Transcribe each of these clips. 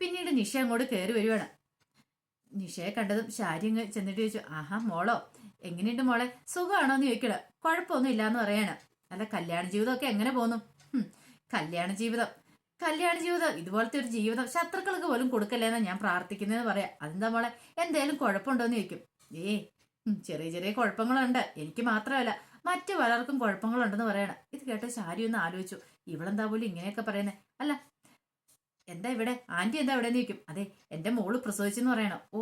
പിന്നീട് നിഷ അങ്ങോട്ട് കയറി വരുവാണ്. നിഷയെ കണ്ടതും ശാരി അങ്ങ് ചെന്നിട്ട് ചോദിച്ചു ആഹാ മോളോ എങ്ങനെയുണ്ട് മോളെ? സുഖമാണോ? എന്ന് ചോദിക്കണ കുഴപ്പമൊന്നും ഇല്ലാന്ന് പറയാണ്. അല്ല കല്യാണ ജീവിതമൊക്കെ എങ്ങനെ പോന്നു കല്യാണ ജീവിതം. കല്യാണ ജീവിതം. ഇതുപോലത്തെ ഒരു ജീവിതം ശത്രുക്കൾക്ക് പോലും കൊടുക്കല്ലേന്നാ ഞാൻ പ്രാർത്ഥിക്കുന്നതെന്ന് പറയാം. അതെന്താ മോളെ? എന്തേലും കുഴപ്പമുണ്ടോന്ന് ചോദിക്കും. ഏ ചെറിയ ചെറിയ കുഴപ്പങ്ങളുണ്ട്. എനിക്ക് മാത്രമല്ല മറ്റു പലർക്കും കുഴപ്പങ്ങളുണ്ടെന്ന് പറയണം. ഇത് കേട്ട ശാരി ഒന്ന് ആലോചിച്ചു. ഇവളെന്താ പോലും ഇങ്ങനെയൊക്കെ പറയുന്നത് അല്ല എന്താ ഇവിടെ? ആന്റി എന്താ ഇവിടെ നിൽക്കും അതെ എന്റെ മോൾ പ്രസവിച്ചെന്ന് പറയണം. ഓ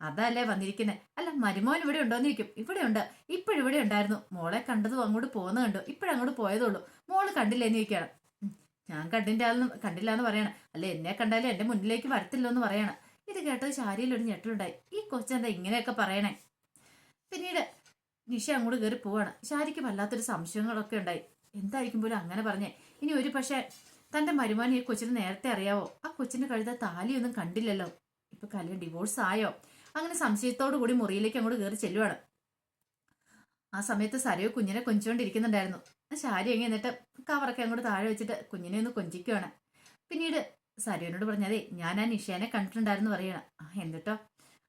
അതല്ലേ വന്നിരിക്കുന്നത് അല്ല മരുമോൻ ഇവിടെ ഉണ്ടോന്ന് ചോദിക്കും. ഇവിടെ ഉണ്ട്. ഇപ്പോഴിവിടെ ഉണ്ടായിരുന്നു. മോളെ കണ്ടതും അങ്ങോട്ട് പോകുന്ന കണ്ടു. ഇപ്പോഴങ്ങോട്ട് പോയതുള്ളൂ മോൾ കണ്ടില്ലെന്ന് ചോദിക്കുകയാണ്. ഉം, ഞാൻ കണ്ടില്ലാന്ന് കണ്ടില്ല എന്ന് പറയണം. അല്ല എന്നെ കണ്ടാലും എന്റെ മുന്നിലേക്ക് വരത്തില്ലോ എന്ന് പറയണം. ഇത് കേട്ടത് ശാരിയിൽ ഒരു ഞെട്ടുണ്ടായി ഈ കൊച്ചെന്താ ഇങ്ങനെയൊക്കെ പറയണേ? പിന്നീട് നിഷ അങ്ങോട്ട് കയറി പോവാണ്. ശാരിക്ക് വല്ലാത്തൊരു സംശയങ്ങളൊക്കെ ഉണ്ടായി. എന്തായിരിക്കും പോലും അങ്ങനെ പറഞ്ഞേ? ഇനി ഒരു പക്ഷേ തന്റെ മരുമാനെ കൊച്ചിന് നേരത്തെ അറിയാവോ? ആ കൊച്ചിന് കഴുത താലിയൊന്നും കണ്ടില്ലല്ലോ. ഇപ്പൊ കല്യാണം ഡിവോഴ്സ് ആയോ? അങ്ങനെ സംശയത്തോടു കൂടി മുറിയിലേക്ക് അങ്ങോട്ട് കയറി ചെല്ലുവാണ്. ആ സമയത്ത് സരയോ കുഞ്ഞിനെ കൊഞ്ചുകൊണ്ടിരിക്കുന്നുണ്ടായിരുന്നു. ശാരി അങ്ങ് എന്നിട്ട് കവറൊക്കെ അങ്ങോട്ട് താഴെ വെച്ചിട്ട് കുഞ്ഞിനെ ഒന്ന് കൊഞ്ചിക്കുവാണ്. പിന്നീട് സരയോനോട് പറഞ്ഞതേ ഞാൻ ആ നിഷേനെ കണ്ടിട്ടുണ്ടായിരുന്നു പറയണം. എന്നിട്ടോ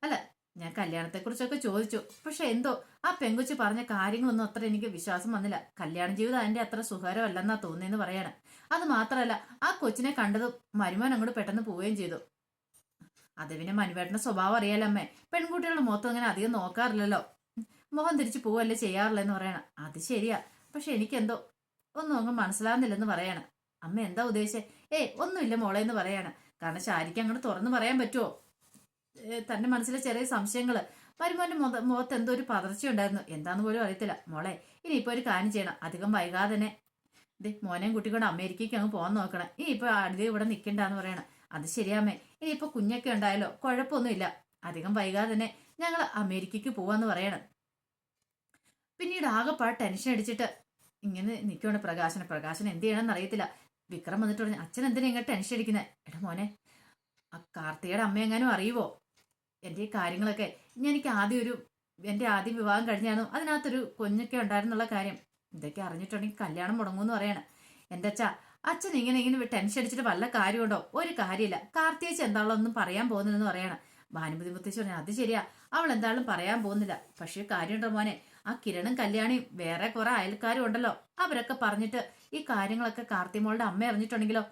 അല്ല ഞാൻ കല്യാണത്തെക്കുറിച്ചൊക്കെ ചോദിച്ചു. പക്ഷെ എന്തോ ആ പെങ്കുച്ചു പറഞ്ഞ കാര്യങ്ങളൊന്നും അത്ര എനിക്ക് വിശ്വാസം വന്നില്ല. കല്യാണ ജീവിതം അതിന്റെ അത്ര സുഖകരമല്ലെന്നാ തോന്നിയെന്ന് പറയാണ്. അത് മാത്രമല്ല ആ കൊച്ചിനെ കണ്ടത് മരുമോൻ അങ്ങോട്ട് പെട്ടെന്ന് പോവുകയും ചെയ്തു. അത് പിന്നെ മനുവേട്ടന്റെ സ്വഭാവം അറിയാലോ അമ്മേ. പെൺകുട്ടികളുടെ മുഖത്ത് അങ്ങനെ അധികം നോക്കാറില്ലല്ലോ. മുഖം തിരിച്ചു പോവല്ലേ ചെയ്യാറില്ല എന്ന് പറയണം. അത് ശരിയാ. പക്ഷെ എനിക്കെന്തോ ഒന്നും അങ്ങ് മനസ്സിലാകുന്നില്ലെന്ന് പറയാണ്. അമ്മ എന്താ ഉദ്ദേശിച്ചേ? ഏയ് ഒന്നുമില്ല മോളെ എന്ന് പറയാണ്. കാരണം ശാരിക്ക് അങ്ങോട്ട് തുറന്നു പറയാൻ പറ്റുമോ തന്റെ മനസ്സിലെ ചെറിയ സംശയങ്ങൾ. മരുമോന്റെ മുഖ മുഖത്ത് എന്തോ ഒരു പതർച്ചയുണ്ടായിരുന്നു. എന്താന്ന് പോലും അറിയത്തില്ല. മോളെ ഇനിയിപ്പോ ഒരു കാര്യം ചെയ്യണം. അധികം വൈകാതെ ദേ മോനെയും കുട്ടിക്കൊണ്ട് അമേരിക്കയ്ക്ക് അങ്ങ് പോകാൻ നോക്കണം. ഈ ഇപ്പൊ അധികം ഇവിടെ നിൽക്കണ്ടെന്ന് പറയണം. അത് ശരിയാമേ ഇനിയിപ്പോ കുഞ്ഞൊക്കെ ഉണ്ടായാലോ? കുഴപ്പമൊന്നുമില്ല അധികം വൈകാതെ തന്നെ ഞങ്ങൾ അമേരിക്കയ്ക്ക് പോവാന്ന് പറയണം. പിന്നീട് ആകെപ്പാട് ടെൻഷൻ അടിച്ചിട്ട് ഇങ്ങനെ നിൽക്കുകയാണ് പ്രകാശന. പ്രകാശൻ എന്ത് ചെയ്യണമെന്ന് അറിയത്തില്ല. വിക്രം വന്നിട്ട് പറഞ്ഞു അച്ഛൻ എന്തിനാ ഇങ്ങനെ ടെൻഷൻ അടിക്കുന്നത് എടാ മോനെ ആ കാർത്തികയുടെ അമ്മ എങ്ങാനും അറിയുവോ? എന്റെ ഈ കാര്യങ്ങളൊക്കെ. എനിക്ക് ആദ്യം ഒരു എന്റെ ആദ്യം വിവാഹം കഴിഞ്ഞായിരുന്നു അതിനകത്തൊരു കുഞ്ഞൊക്കെ ഉണ്ടായിരുന്നുള്ള കാര്യം. ഇതൊക്കെ അറിഞ്ഞിട്ടുണ്ടെങ്കിൽ കല്യാണം മുടങ്ങുമെന്ന് പറയണം. എന്റെ അച്ഛ അച്ഛൻ ഇങ്ങനെ ഇങ്ങനെ ടെൻഷൻ അടിച്ചിട്ട് വല്ല കാര്യമുണ്ടോ? ഒരു കാര്യമില്ല. കാർത്തികച്ച് എന്താണോ ഒന്നും പറയാൻ പോകുന്നില്ലെന്ന് പറയണം. ഭാനുമതി മുത്തശ്ശി പറഞ്ഞു അത് ശരിയാ. അവൾ എന്തായാലും പറയാൻ പോകുന്നില്ല. പക്ഷേ കാര്യമുണ്ടോ മോനെ? ആ കിരണും കല്യാണിയും വേറെ കുറെ അയൽക്കാരും ഉണ്ടല്ലോ. അവരൊക്കെ പറഞ്ഞിട്ട് ഈ കാര്യങ്ങളൊക്കെ കാർത്തിമോളുടെ അമ്മ അറിഞ്ഞിട്ടുണ്ടെങ്കിലോ?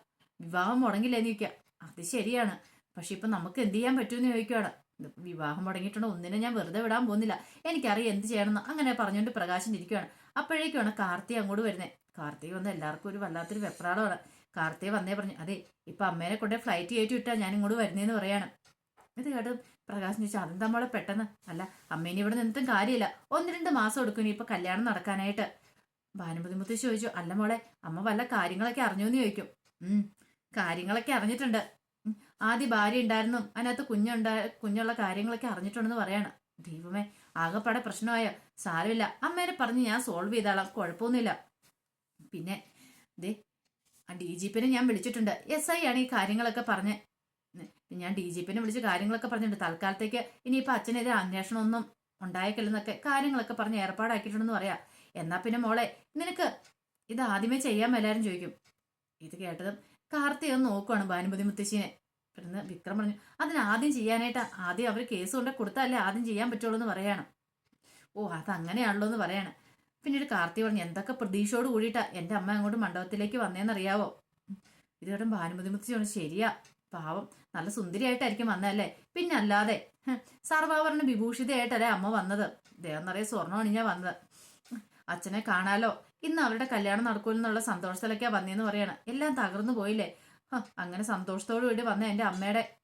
വിവാഹം മുടങ്ങില്ലെന്ന് ചോദിക്കുക അത് ശരിയാണ്. പക്ഷെ ഇപ്പൊ നമുക്ക് എന്ത് ചെയ്യാൻ പറ്റുമെന്ന് ചോദിക്കുകയാണ് വിവാഹം മുടങ്ങിയിട്ടുണ്ടോ? ഒന്നിനെ ഞാൻ വെറുതെ വിടാൻ പോകുന്നില്ല. എനിക്കറിയാം എന്ത് ചെയ്യണമെന്ന്. അങ്ങനെ പറഞ്ഞുകൊണ്ട് പ്രകാശൻ ഇരിക്കുകയാണ് അപ്പോഴേക്കാണ് കാർത്തി അങ്ങോട്ട് വരുന്നത് കാർത്തി വന്ന് എല്ലാവർക്കും ഒരു വല്ലാത്തൊരു വെപ്രാളമാണ്. കാർത്തി വന്നേ പറഞ്ഞു അതെ ഇപ്പൊ അമ്മേനെ കൊണ്ടേ ഫ്ലൈറ്റ് കയറ്റി വിട്ടാ ഞാൻ ഇങ്ങോട്ട് വരുന്നതെന്ന് പറയാണ്. ഇത് കേട്ട് പ്രകാശം ചോദിച്ചു അതെന്താ മോളെ പെട്ടെന്ന്? അല്ല അമ്മേനെ ഇവിടെ നിന്നിട്ടും കാര്യമില്ല. ഒന്ന് രണ്ട് മാസം എടുക്കും ഇനി ഇപ്പൊ കല്യാണം നടക്കാനായിട്ട്. ഭാനുമതി മുത്തശ്ശി ചോദിച്ചു അല്ല മോളെ അമ്മ വല്ല കാര്യങ്ങളൊക്കെ അറിഞ്ഞു എന്ന് ചോദിക്കും കാര്യങ്ങളൊക്കെ അറിഞ്ഞിട്ടുണ്ട്. ആദ്യ ഭാര്യ ഉണ്ടായിരുന്നു. അതിനകത്ത് കുഞ്ഞുണ്ടായ കുഞ്ഞുള്ള കാര്യങ്ങളൊക്കെ അറിഞ്ഞിട്ടുണ്ടെന്ന് പറയാണ്. ദൈവമേ ആകെപ്പാടെ പ്രശ്നമായോ? സാരമില്ല. അമ്മേനെ പറഞ്ഞ് ഞാൻ സോൾവ് ചെയ്താളാം. കുഴപ്പമൊന്നുമില്ല. പിന്നെ ദേ ആ ഡി ജി പിന്നെ ഞാൻ വിളിച്ചിട്ടുണ്ട്. എസ് ഐ ആണ് ഈ കാര്യങ്ങളൊക്കെ പറഞ്ഞ്. ഞാൻ ഡി ജി പിന്നെ വിളിച്ച് കാര്യങ്ങളൊക്കെ പറഞ്ഞിട്ടുണ്ട്. തൽക്കാലത്തേക്ക് ഇനിയിപ്പോൾ അച്ഛനെതിരെ അന്വേഷണമൊന്നും ഉണ്ടായേക്കില്ലെന്നൊക്കെ കാര്യങ്ങളൊക്കെ പറഞ്ഞ് ഏർപ്പാടാക്കിയിട്ടുണ്ടെന്ന് പറയാം. എന്നാ പിന്നെ മോളെ നിനക്ക് ഇത് ആദ്യമേ ചെയ്യാൻ എല്ലാവരും ചോദിക്കും. ഇത് കേട്ടതും കാർത്തി ഒന്ന് നോക്കുവാണ് ഭാനുമതി മുത്തശ്ശിനെ. പിന്നെ വിക്രം പറഞ്ഞു അതിന് ആദ്യം ചെയ്യാനായിട്ട് ആദ്യം അവർ കേസ് കൊണ്ട് കൊടുത്താലേ ആദ്യം ചെയ്യാൻ പറ്റുള്ളൂ എന്ന് പറയണം. ഓ അത് അങ്ങനെയാണല്ലോ എന്ന് പറയണം. പിന്നീട് കാർത്തി പറഞ്ഞു എന്തൊക്കെ പ്രതീക്ഷയോട് കൂടിയിട്ടാ എന്റെ അമ്മ അങ്ങോട്ട് മണ്ഡപത്തിലേക്ക് വന്നേന്നറിയാവോ? ഇത് കേട്ടും ഭാനുമതി മുത്തശ്ശി പറഞ്ഞു ശരിയാ പാവം നല്ല സുന്ദരിയായിട്ടായിരിക്കും വന്നതല്ലേ? പിന്നെ അല്ലാതെ സർവാഭരണ വിഭൂഷിതയായിട്ടല്ലേ അമ്മ വന്നത്? ദേവം നിറയെ സ്വർണം ഞാൻ വന്നത്. അച്ഛനെ കാണാലോ? ഇന്ന് അവരുടെ കല്യാണം നടക്കുമെന്നുള്ള സന്തോഷത്തിലൊക്കെയാ വന്നേന്ന് പറയണം. എല്ലാം തകർന്നു പോയില്ലേ? അങ്ങനെ സന്തോഷത്തോടു കൂടി വന്ന എന്റെ അമ്മയുടെ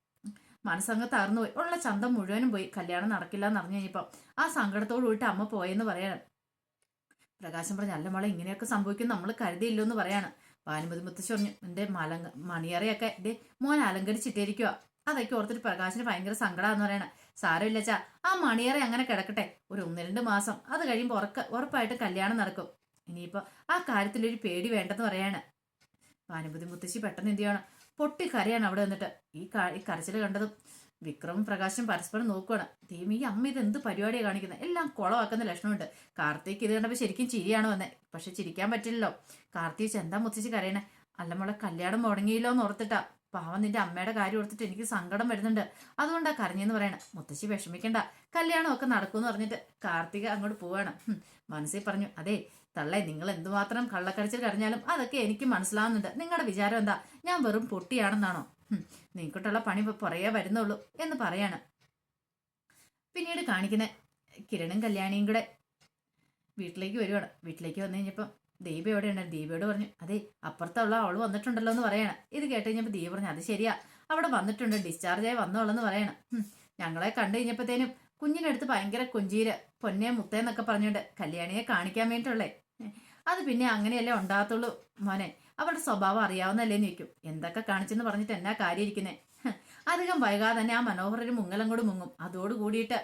മനസ്സങ്ങ് തകർന്നു പോയി. ഉള്ള ചന്തം മുഴുവനും പോയി. കല്യാണം നടക്കില്ല എന്ന് അറിഞ്ഞു കഴിഞ്ഞപ്പോൾ ആ സങ്കടത്തോടു കൂടി അമ്മ പോയെന്ന് പറയാണ്. പ്രകാശം പറഞ്ഞു അല്ല മോളെ ഇങ്ങനെയൊക്കെ സംഭവിക്കും നമ്മൾ കരുതിയില്ലോ എന്ന് പറയാണ്. ഭാനുമതി മുത്തശ്ശി പറഞ്ഞു എന്റെ മലങ്ക മണിയറയൊക്കെ എന്റെ മോൻ അലങ്കരിച്ചിട്ടിരിക്കുക അതൊക്കെ ഓർത്തിട്ട് പ്രകാശിന് ഭയങ്കര സങ്കടമാന്ന് പറയണേ. സാരമില്ല ചാ ആ മണിയറ അങ്ങനെ കിടക്കട്ടെ. ഒരു ഒന്ന് രണ്ട് മാസം. അത് കഴിയുമ്പോൾ ഉറക്ക ഉറപ്പായിട്ട് കല്യാണം നടക്കും. ഇനിയിപ്പോ ആ കാര്യത്തിലൊരു പേടി വേണ്ടെന്ന് പറയാണ്. ഭാനുമതി മുത്തശ്ശി പെട്ടെന്ന് എന്ത് ചെയ്യണം? പൊട്ടി കരയാണ് അവിടെ വന്നിട്ട്. ഈ ഈ കരച്ചിൽ കണ്ടതും വിക്രമും പ്രകാശും പരസ്പരം നോക്കുകയാണ് ദൈവം ഈ അമ്മ ഇത് എന്ത് പരിപാടിയാണ് കാണിക്കുന്നത് എല്ലാം കുളമാക്കുന്ന ലക്ഷണമുണ്ട്. കാർത്തിക് ഇത് കണ്ടപ്പോൾ ശരിക്കും ചിരിയാണ് വന്നത് പക്ഷെ ചിരിക്കാൻ പറ്റില്ലല്ലോ. കാർത്തിക് എന്താ മുത്തശ്ശി കരയണേ? അല്ല മോളെ കല്യാണം മുടങ്ങിയില്ലോ എന്ന് ഓർത്തിട്ടാ. പാവം നിന്റെ അമ്മയുടെ കാര്യം ഓർത്തിട്ട് എനിക്ക് സങ്കടം വരുന്നുണ്ട്. അതുകൊണ്ടാ കരഞ്ഞെന്ന് പറയണം. മുത്തശ്ശി വിഷമിക്കണ്ട. കല്യാണമൊക്കെ നടക്കുമെന്ന് പറഞ്ഞിട്ട് കാർത്തിക അങ്ങോട്ട് പോവാണ്. മനസ്സിൽ പറഞ്ഞു അതെ തള്ളേ നിങ്ങൾ എന്തുമാത്രം കള്ളക്കടിച്ചിൽ കരഞ്ഞാലും അതൊക്കെ എനിക്ക് മനസ്സിലാവുന്നുണ്ട്. നിങ്ങളുടെ വിചാരം എന്താ? ഞാൻ വെറും പൊട്ടിയാണെന്നാണോ? നിങ്ങൾക്കിട്ടുള്ള പണി പുറകെ വരുന്നുള്ളൂ എന്ന് പറയാണ്. പിന്നീട് കാണിക്കുന്ന കിരണും കല്യാണിയും കൂടെ വീട്ടിലേക്ക് വരുവാണ്. വീട്ടിലേക്ക് വന്നു കഴിഞ്ഞപ്പം ദീപ എവിടെ ഉണ്ട് ദീപയോട് പറഞ്ഞു അതെ അപ്പുറത്തുള്ള അവൾ വന്നിട്ടുണ്ടല്ലോ എന്ന് പറയണം. ഇത് കേട്ട് കഴിഞ്ഞപ്പോൾ ദീപ പറഞ്ഞു അത് ശരിയാ. അവിടെ വന്നിട്ടുണ്ട് ഡിസ്ചാർജ് ആയി വന്നോളെന്ന് പറയണം. ഞങ്ങളെ കണ്ടു കഴിഞ്ഞപ്പോഴത്തേനും കുഞ്ഞിനടുത്ത് ഭയങ്കര കുഞ്ചീര് പൊന്നെ മുത്തേന്നൊക്കെ പറഞ്ഞുകൊണ്ട് കല്യാണിയെ കാണിക്കാൻ വേണ്ടിയിട്ടുള്ളേ അത് പിന്നെ അങ്ങനെയല്ലേ ഉണ്ടാകത്തുള്ളൂ മോനെ. അവരുടെ സ്വഭാവം അറിയാവുന്നല്ലേന്ന് നിൽക്കും എന്തൊക്കെ കാണിച്ചെന്ന് പറഞ്ഞിട്ട് എന്നാ കാര്യം ഇരിക്കുന്നേ അധികം വൈകാതെ തന്നെ ആ മനോഹരൻ മുങ്ങലം കൂടി മുങ്ങും. അതോട് കൂടിയിട്ട്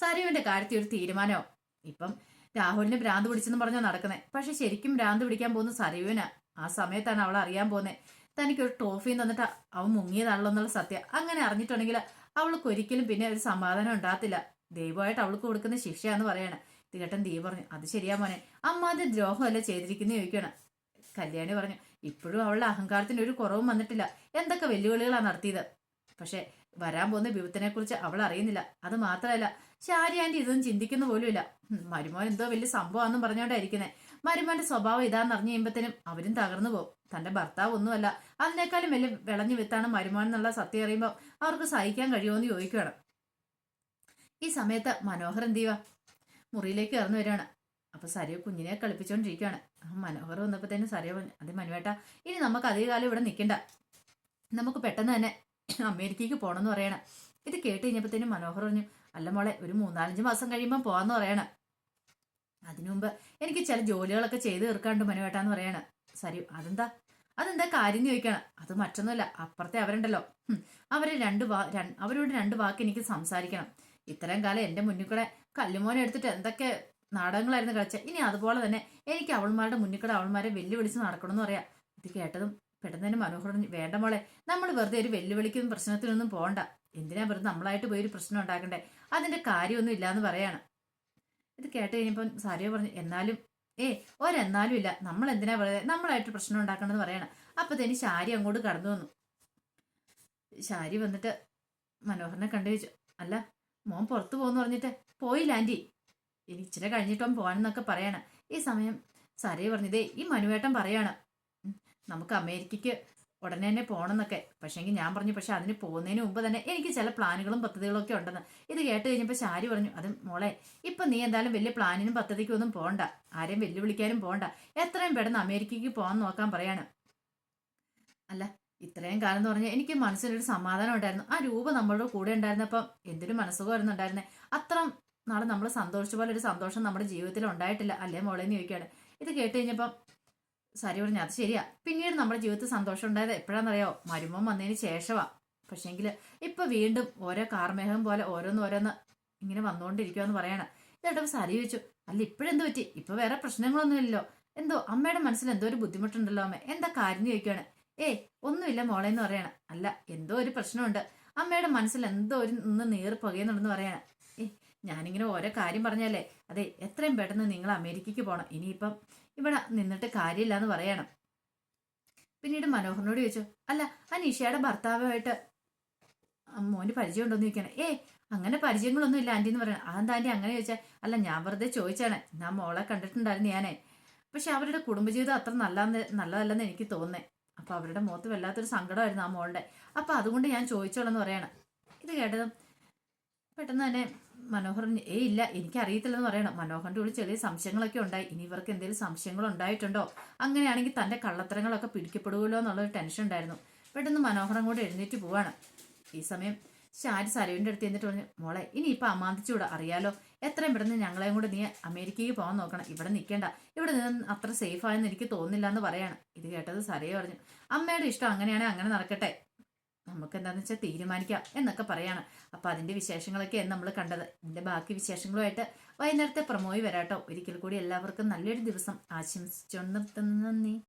സരുവിന്റെ കാര്യത്തിൽ ഒരു തീരുമാനമോ ഇപ്പം രാഹുലിന് ഭ്രാന്ത് പിടിച്ചെന്ന് പറഞ്ഞാ നടക്കുന്നത് പക്ഷെ ശരിക്കും ഭ്രാന്ത് പിടിക്കാൻ പോകുന്ന സരുവിനാ ആ സമയത്താണ് അവൾ അറിയാൻ പോകുന്നത് തനിക്കൊരു ട്രോഫിയും തന്നിട്ട് അവൻ മുങ്ങിയതാണല്ലോ എന്നുള്ള സത്യം. അങ്ങനെ അറിഞ്ഞിട്ടുണ്ടെങ്കിൽ അവൾക്ക് ഒരിക്കലും പിന്നെ ഒരു സമാധാനം ഉണ്ടാകത്തില്ല. ദൈവമായിട്ട് അവൾക്ക് കൊടുക്കുന്ന ശിക്ഷയാന്ന് പറയണം. ഇത് കേട്ടൻ ദീപ പറഞ്ഞു അത് ശരിയാ മോനെ. അമ്മാന്റെ ദ്രോഹമല്ല ചെയ്തിരിക്കുന്ന? ചോദിക്കണം കല്യാണി പറഞ്ഞു ഇപ്പോഴും അവളുടെ അഹങ്കാരത്തിന് ഒരു കുറവും വന്നിട്ടില്ല. എന്തൊക്കെ വെല്ലുവിളികളാണ് നടത്തിയത്? പക്ഷെ വരാൻ പോകുന്ന വിപത്തിനെ കുറിച്ച് അവൾ അറിയുന്നില്ല. അത് മാത്രമല്ല ശാരി ആന്റി ഇതൊന്നും ചിന്തിക്കുന്ന പോലുമില്ല. മരുമോൻ എന്തോ വലിയ സംഭവമാണെന്നും പറഞ്ഞോണ്ടായിരിക്കുന്നത് മരുമോന്റെ സ്വഭാവം ഇതാന്ന് അറിഞ്ഞു കഴിയുമ്പോഴത്തേനും അവരും തകർന്നു പോകും. തന്റെ ഭർത്താവ് ഒന്നുമല്ല അതിനേക്കാളും വലിയ വിളഞ്ഞു വിത്താണ് മരുമോൻ എന്നുള്ള സത്യം അറിയുമ്പോൾ അവർക്ക് സഹിക്കാൻ കഴിയുമോ എന്ന് ചോദിക്കുകയാണ് ഈ സമയത്ത് മനോഹർ എന്ത് ചെയ്യുക മുറിയിലേക്ക് ഇറന്നു വരികയാണ് അപ്പൊ സരിയോ കുഞ്ഞിനെ കളിപ്പിച്ചുകൊണ്ടിരിക്കുകയാണ് മനോഹർ വന്നപ്പോൾ തന്നെ പറഞ്ഞു അത് മനുവേട്ട ഇനി നമുക്ക് അധികകാലം ഇവിടെ നിൽക്കണ്ട നമുക്ക് പെട്ടെന്ന് തന്നെ അമേരിക്കയ്ക്ക് പോകണമെന്ന് പറയണം. ഇത് കേട്ട് കഴിഞ്ഞപ്പോഴത്തേനും മനോഹർ പറഞ്ഞു അല്ല മോളെ ഒരു മൂന്നാലഞ്ച് മാസം കഴിയുമ്പോൾ പോകാമെന്ന് പറയണം. അതിനുമുമ്പ് എനിക്ക് ചില ജോലികളൊക്കെ ചെയ്ത് തീർക്കാണ്ട് മനുവേട്ടാന്ന് പറയാണ്. സരി അതെന്താ? അതെന്താ കാര്യം ചോദിക്കണം. അത് മറ്റൊന്നുമല്ല അപ്പുറത്തെ അവരുണ്ടല്ലോ. അവർ രണ്ട് വാ അവരോട് രണ്ട് വാക്ക് എനിക്ക് സംസാരിക്കണം. ഇത്രയും കാലം എന്റെ മുന്നിൽ കൂടെ കല്ലുമോനെ എടുത്തിട്ട് എന്തൊക്കെ നാടകങ്ങളായിരുന്നു കളിച്ച. ഇനി അതുപോലെ തന്നെ എനിക്ക് അവൾമാരുടെ മുന്നിൽ കൂടെ അവൾമാരെ വെല്ലുവിളിച്ച് നടക്കണമെന്ന് പറയാം. ഇത് കേട്ടതും പെട്ടെന്ന് മനോഹരൻ വേണ്ട മോളെ നമ്മൾ വെറുതെ ഒരു വെല്ലുവിളിക്കും പ്രശ്നത്തിനൊന്നും പോകണ്ട എന്തിനാ വെറുതെ നമ്മളായിട്ട് പോയി ഒരു പ്രശ്നം ഉണ്ടാക്കണ്ടേ? അതിന്റെ കാര്യമൊന്നും ഇല്ലാന്ന് പറയാണ്. ഇത് കേട്ട് കഴിഞ്ഞപ്പോൾ സാരിയോ പറഞ്ഞു എന്നാലും ഏ ഒരെന്നാലും ഇല്ല. നമ്മൾ എന്തിനാ വെറുതെ നമ്മളായിട്ട് പ്രശ്നം ഉണ്ടാക്കണമെന്ന് പറയണം. അപ്പൊ തന്നെ ശാരി അങ്ങോട്ട് കടന്നു വന്നു. ശാരി വന്നിട്ട് മനോഹരനെ കണ്ടു അല്ല മോൻ പുറത്തു പോകുന്നു പറഞ്ഞിട്ട് പോയില്ല ആന്റി. ഇനി ഇച്ചിരി കഴിഞ്ഞിട്ടും പോകാനെന്നൊക്കെ പറയാണ്. ഈ സമയം സരയെ പറഞ്ഞതേ ഈ മനുവേട്ടൻ പറയാണ് നമുക്ക് അമേരിക്കയ്ക്ക് ഉടനെ തന്നെ പോകണം പോകണമെന്നൊക്കെ പക്ഷേങ്കിൽ ഞാൻ പറഞ്ഞു പക്ഷെ അതിന് പോകുന്നതിന് മുമ്പ് തന്നെ എനിക്ക് ചില പ്ലാനുകളും പദ്ധതികളും ഒക്കെ ഉണ്ടെന്ന്. ഇത് കേട്ട് കഴിഞ്ഞപ്പോൾ ശാരി പറഞ്ഞു അത് മോളെ ഇപ്പം നീ എന്തായാലും വലിയ പ്ലാനിനും പദ്ധതിക്കും ഒന്നും പോകണ്ട ആരെയും വെല്ലുവിളിക്കാനും പോകണ്ട എത്രയും പെട്ടെന്ന് അമേരിക്കയ്ക്ക് പോകാൻ നോക്കാൻ പറയാണ്. അല്ല ഇത്രയും കാലം എന്ന് പറഞ്ഞാൽ എനിക്ക് മനസ്സിലൊരു സമാധാനം ഉണ്ടായിരുന്നു. ആ രൂപ നമ്മളുടെ കൂടെ ഉണ്ടായിരുന്നപ്പം എന്തൊരു മനസ്സുഖമായിരുന്നു ഉണ്ടായിരുന്നത് അത്ര നാളെ നമ്മൾ സന്തോഷിച്ച പോലെ ഒരു സന്തോഷം നമ്മുടെ ജീവിതത്തിൽ ഉണ്ടായിട്ടില്ല. അല്ലേ മോളെ എന്ന് ചോദിക്കുകയാണ്. ഇത് കേട്ട് കഴിഞ്ഞപ്പം സരി പറഞ്ഞു അത് ശരിയാ. പിന്നീട് നമ്മുടെ ജീവിതത്തിൽ സന്തോഷം ഉണ്ടായത് എപ്പോഴാണെന്നറിയോ മരുമോൻ വന്നതിന് ശേഷമാ പക്ഷേങ്കിൽ ഇപ്പൊ വീണ്ടും ഓരോ കാർമേഹം പോലെ ഓരോന്ന് ഓരോന്ന് ഇങ്ങനെ വന്നുകൊണ്ടിരിക്കുമെന്ന് പറയണം. ഇതേട്ടപ്പോൾ സരി ചോദിച്ചു അല്ല ഇപ്പോഴെന്ത് പറ്റി? ഇപ്പൊ വേറെ പ്രശ്നങ്ങളൊന്നുമില്ലല്ലോ. എന്തോ അമ്മയുടെ മനസ്സിൽ എന്തോ ഒരു ബുദ്ധിമുട്ടുണ്ടല്ലോ അമ്മ. എന്താ കാര്യം? ചോദിക്കുകയാണ് ഏയ് ഒന്നുമില്ല മോളെ എന്ന് പറയണം. അല്ല എന്തോ ഒരു പ്രശ്നമുണ്ട്. അമ്മയുടെ മനസ്സിൽ എന്തോ ഒരു ഒന്ന് നീർ പുകയുന്നുണ്ടെന്ന് പറയണം. ഏ ഞാനിങ്ങനെ ഓരോ കാര്യം പറഞ്ഞല്ലേ? അതെ എത്രയും പെട്ടെന്ന് നിങ്ങൾ അമേരിക്കയ്ക്ക് പോകണം ഇനിയിപ്പം ഇവിടെ നിന്നിട്ട് കാര്യമില്ല എന്ന് പറയണം. പിന്നീട് മനോഹറിനോട് ചോദിച്ചു അല്ല ആ നിഷയുടെ ഭർത്താവുമായിട്ട് മോന് പരിചയം ഉണ്ടോന്ന് ചോദിക്കണം. ഏ അങ്ങനെ പരിചയങ്ങളൊന്നും ഇല്ല ആന്റി എന്ന് പറയണം. അതെന്താ ആന്റി അങ്ങനെ ചോദിച്ചാൽ അല്ല ഞാൻ വെറുതെ ചോദിച്ചാണ്. ഞാൻ മോളെ കണ്ടിട്ടുണ്ടായിരുന്നു ഞാനേ. പക്ഷെ അവരുടെ കുടുംബജീവിതം അത്ര നല്ല നല്ലതല്ലെന്ന് എനിക്ക് തോന്നേ അപ്പൊ അവരുടെ മുഖത്ത് വല്ലാത്തൊരു സങ്കടമായിരുന്നു ആ മോളുടെ. അപ്പൊ അതുകൊണ്ട് ഞാൻ ചോദിച്ചോളെന്ന് പറയണം. ഇത് കേട്ടതും പെട്ടെന്ന് തന്നെ മനോഹരൻ ഏ ഇല്ല എനിക്കറിയത്തില്ലെന്ന് പറയണം. മനോഹറിന്റെ ഉള്ളിൽ ചെറിയ സംശയങ്ങളൊക്കെ ഉണ്ടായി. ഇനി ഇവർക്ക് എന്തെങ്കിലും സംശയങ്ങൾ ഉണ്ടായിട്ടുണ്ടോ? അങ്ങനെയാണെങ്കിൽ തന്റെ കള്ളത്തരങ്ങളൊക്കെ പിടിക്കപ്പെടുമല്ലോ എന്നുള്ളൊരു ടെൻഷൻ ഉണ്ടായിരുന്നു. പെട്ടെന്ന് മനോഹരൻ കൂടെ എഴുന്നേറ്റ് പോവാണ്. ഈ സമയം ഷാരി സരവിന്റെ അടുത്ത് എന്നിട്ട് പറഞ്ഞു മോളെ ഇനി ഇപ്പൊ അമാന്തിച്ചൂടെ. അറിയാലോ എത്രയും പെട്ടെന്ന് ഞങ്ങളെയും കൂടെ നീ അമേരിക്കയ്ക്ക് പോകാൻ നോക്കണം. ഇവിടെ നിൽക്കേണ്ട. ഇവിടെ നിന്ന് അത്ര സേഫ് ആയെന്ന് എനിക്ക് തോന്നുന്നില്ല എന്ന് പറയാണ്. ഇത് കേട്ടത് സരയെ പറഞ്ഞു അമ്മയുടെ ഇഷ്ടം അങ്ങനെയാണെങ്കിൽ അങ്ങനെ നടക്കട്ടെ. നമുക്ക് എന്താന്ന് വെച്ചാൽ തീരുമാനിക്കാം എന്നൊക്കെ പറയാണ്. അപ്പൊ അതിന്റെ വിശേഷങ്ങളൊക്കെ നമ്മൾ കണ്ടത്. ഇതിന്റെ ബാക്കി വിശേഷങ്ങളുമായിട്ട് വൈകുന്നേരത്തെ പ്രമോയി വരാട്ടോ. ഒരിക്കൽ കൂടി എല്ലാവർക്കും നല്ലൊരു ദിവസം. ആശംസിച്ചുകൊണ്ട് നിർത്തുന്നു. നന്ദി.